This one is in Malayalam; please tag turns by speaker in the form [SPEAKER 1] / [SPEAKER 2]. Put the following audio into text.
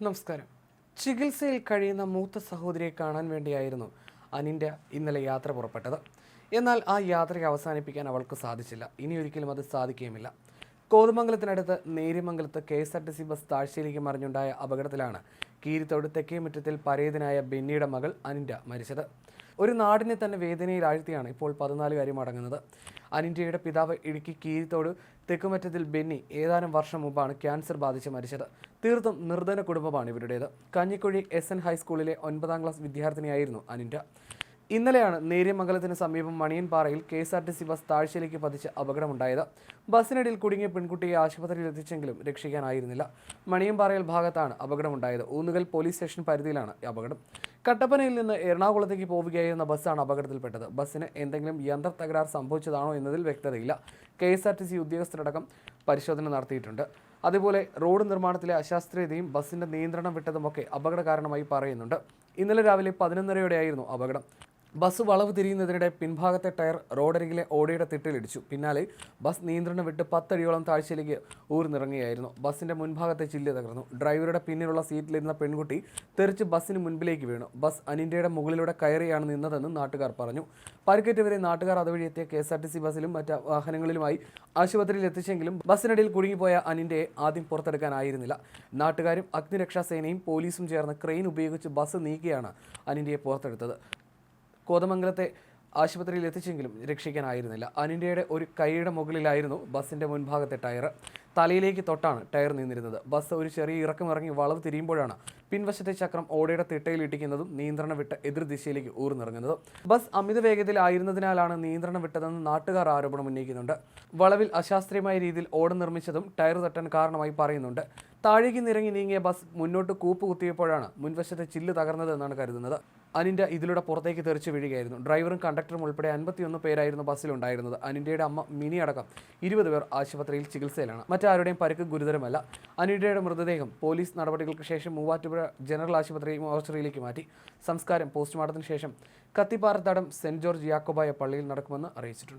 [SPEAKER 1] നമസ്കാരം. ചികിത്സയിൽ കഴിയുന്ന മൂത്ത സഹോദരിയെ കാണാൻ വേണ്ടിയായിരുന്നു അനിന്റെ ഇന്നലെ യാത്ര പുറപ്പെട്ടത്. എന്നാൽ ആ യാത്ര അവസാനിപ്പിക്കാൻ അവൾക്ക് സാധിച്ചില്ല. ഇനി ഒരിക്കലും അത് സാധിക്കുകയുമില്ല. കോതമംഗലത്തിനടുത്ത് നേര്യമംഗലത്ത് K S R T C bus താഴ്ചയിലേക്ക് മറിഞ്ഞുണ്ടായ അപകടത്തിലാണ് കീരിത്തോട് തെക്കേമുറ്റത്തിൽ പരേതനായ ബെന്നിയുടെ മകൾ അനിന്റെ മരിച്ചത്. ഒരു നാടിനെ തന്നെ വേദനയിൽ ആഴ്ത്തിയാണ് ഇപ്പോൾ പതിനാലുകാരി മടങ്ങുന്നത് അനിന്റയുടെ പിതാവ് ഇടുക്കി കീരിത്തോട് തെക്കുമറ്റത്തിൽ ബെന്നി ഏതാനും വർഷം മുമ്പാണ് ക്യാൻസർ ബാധിച്ച് മരിച്ചത്. തീർത്തും നിർധന കുടുംബമാണ് ഇവരുടേത്. കഞ്ഞിക്കുഴി എസ് എൻ ഹൈസ്കൂളിലെ ഒൻപതാം ക്ലാസ് വിദ്യാർത്ഥിനിയായിരുന്നു അനിൻഡ ഇന്നലെയാണ് നേര്യമംഗലത്തിന് സമീപം മണിയൻപാറയിൽ K S R T C bus താഴ്ചയിലേക്ക് പതിച്ച് അപകടമുണ്ടായത്. ബസ്സിനിടയിൽ കുടുങ്ങിയ പെൺകുട്ടിയെ ആശുപത്രിയിൽ എത്തിച്ചെങ്കിലും രക്ഷിക്കാനായിരുന്നില്ല. മണിയൻപാറയിൽ ഭാഗത്താണ് അപകടമുണ്ടായത്. ഊന്നുകൽ പോലീസ് സ്റ്റേഷൻ പരിധിയിലാണ് അപകടം. കട്ടപ്പനയിൽ നിന്ന് എറണാകുളത്തേക്ക് പോവുകയായിരുന്ന ബസ്സാണ് അപകടത്തിൽപ്പെട്ടത്. ബസ്സിന് എന്തെങ്കിലും യന്ത്ര തകരാർ സംഭവിച്ചതാണോ എന്നതിൽ വ്യക്തതയില്ല. K S R T C ഉദ്യോഗസ്ഥരടക്കം പരിശോധന നടത്തിയിട്ടുണ്ട്. അതുപോലെ റോഡ് നിർമ്മാണത്തിലെ അശാസ്ത്രീയതയും ബസ്സിന്റെ നിയന്ത്രണം വിട്ടതുമൊക്കെ അപകട കാരണമായി പറയുന്നുണ്ട്. ഇന്നലെ രാവിലെ പതിനൊന്നരയോടെയായിരുന്നു അപകടം. ബസ് വളവ് തിരിയുന്നതിനിടെ പിൻഭാഗത്തെ ടയർ റോഡരികിലെ ഓടയുടെ തിട്ടിലിടിച്ചു പിന്നാലെ ബസ് നിയന്ത്രണം വിട്ട് പത്തടിയോളം താഴ്ചയിലേക്ക് ഊർന്നിറങ്ങുകയായിരുന്നു ബസ്സിന്റെ മുൻഭാഗത്തെ ചില്ല് തകർന്നു. ഡ്രൈവറുടെ പിന്നിലുള്ള സീറ്റിലിരുന്ന പെൺകുട്ടി തെറിച്ച് ബസ്സിന് മുൻപിലേക്ക് വീണു. ബസ് അനിന്റയുടെ മുകളിലൂടെ കയറിയാണ് നിന്നതെന്ന് നാട്ടുകാർ പറഞ്ഞു. പരിക്കേറ്റവരെ നാട്ടുകാർ അതുവഴി എത്തിയ K S R T C ബസ്സിലും മറ്റ് വാഹനങ്ങളിലുമായി ആശുപത്രിയിൽ എത്തിച്ചെങ്കിലും ബസ്സിനിടയിൽ കുടുങ്ങിപ്പോയ അനിന്റയെ ആദ്യം പുറത്തെടുക്കാനായിരുന്നില്ല. നാട്ടുകാരും അഗ്നിരക്ഷാസേനയും പോലീസും ചേർന്ന് ക്രെയിൻ ഉപയോഗിച്ച് ബസ് നീക്കിയാണ് അനിന്റയെ പുറത്തെടുത്തത്. കോതമംഗലത്തെ ആശുപത്രിയിൽ എത്തിച്ചെങ്കിലും രക്ഷിക്കാനായിരുന്നില്ല. അനിന്റെയുടെ ഒരു കൈയുടെ മുകളിലായിരുന്നു ബസ്സിന്റെ മുൻഭാഗത്തെ ടയർ. തലയിലേക്ക് തൊട്ടാണ് ടയർ നിന്നിരുന്നത്. ബസ് ഒരു ചെറിയ ഇറക്കമിറങ്ങി വളവ് തിരിയുമ്പോഴാണ് പിൻവശത്തെ ചക്രം ഓടയുടെ തിട്ടയിൽ ഇട്ടിക്കുന്നതും നിയന്ത്രണം വിട്ട് എതിർദിശയിലേക്ക് ദിശയിലേക്ക് ഊർന്നിറങ്ങുന്നതും. ബസ് അമിത വേഗതയിലായിരുന്നതിനാലാണ് നിയന്ത്രണം വിട്ടതെന്ന് നാട്ടുകാർ ആരോപണം ഉന്നയിക്കുന്നുണ്ട്. വളവിൽ അശാസ്ത്രീയമായ രീതിയിൽ ഓട നിർമ്മിച്ചതും ടയർ തട്ടാൻ കാരണമായി പറയുന്നുണ്ട്. താഴേക്ക് നിരങ്ങി നീങ്ങിയ ബസ് മുന്നോട്ട് കൂപ്പ് കുത്തിയപ്പോഴാണ് മുൻവശത്തെ ചില്ല് തകർന്നതെന്നാണ് കരുതുന്നത്. അനിന്റെ ഇതിലൂടെ പുറത്തേക്ക് തെറിച്ച് വീഴുകയായിരുന്നു. ഡ്രൈവറും കണ്ടക്ടറും ഉൾപ്പെടെ അൻപത്തിയൊന്ന് പേരായിരുന്നു ബസ്സിലുണ്ടായിരുന്നത് അനിന്റെയുടെ അമ്മ മിനി അടക്കം ഇരുപത് പേർ ആശുപത്രിയിൽ ചികിത്സയിലാണ്. മറ്റാരുടെയും പരിക്ക് ഗുരുതരമല്ല. അനിന്റെയുടെ മൃതദേഹം പോലീസ് നടപടികൾക്ക് ശേഷം മൂവാറ്റുപുഴ ജനറൽ ആശുപത്രി മോർച്ചറിയിലേക്ക് മാറ്റി. സംസ്കാരം പോസ്റ്റ്മോർട്ടത്തിന് ശേഷം കത്തിപ്പാറത്തടം സെന്റ് ജോർജ് യാക്കോബായ പള്ളിയിൽ നടക്കുമെന്ന് അറിയിച്ചിട്ടുണ്ട്.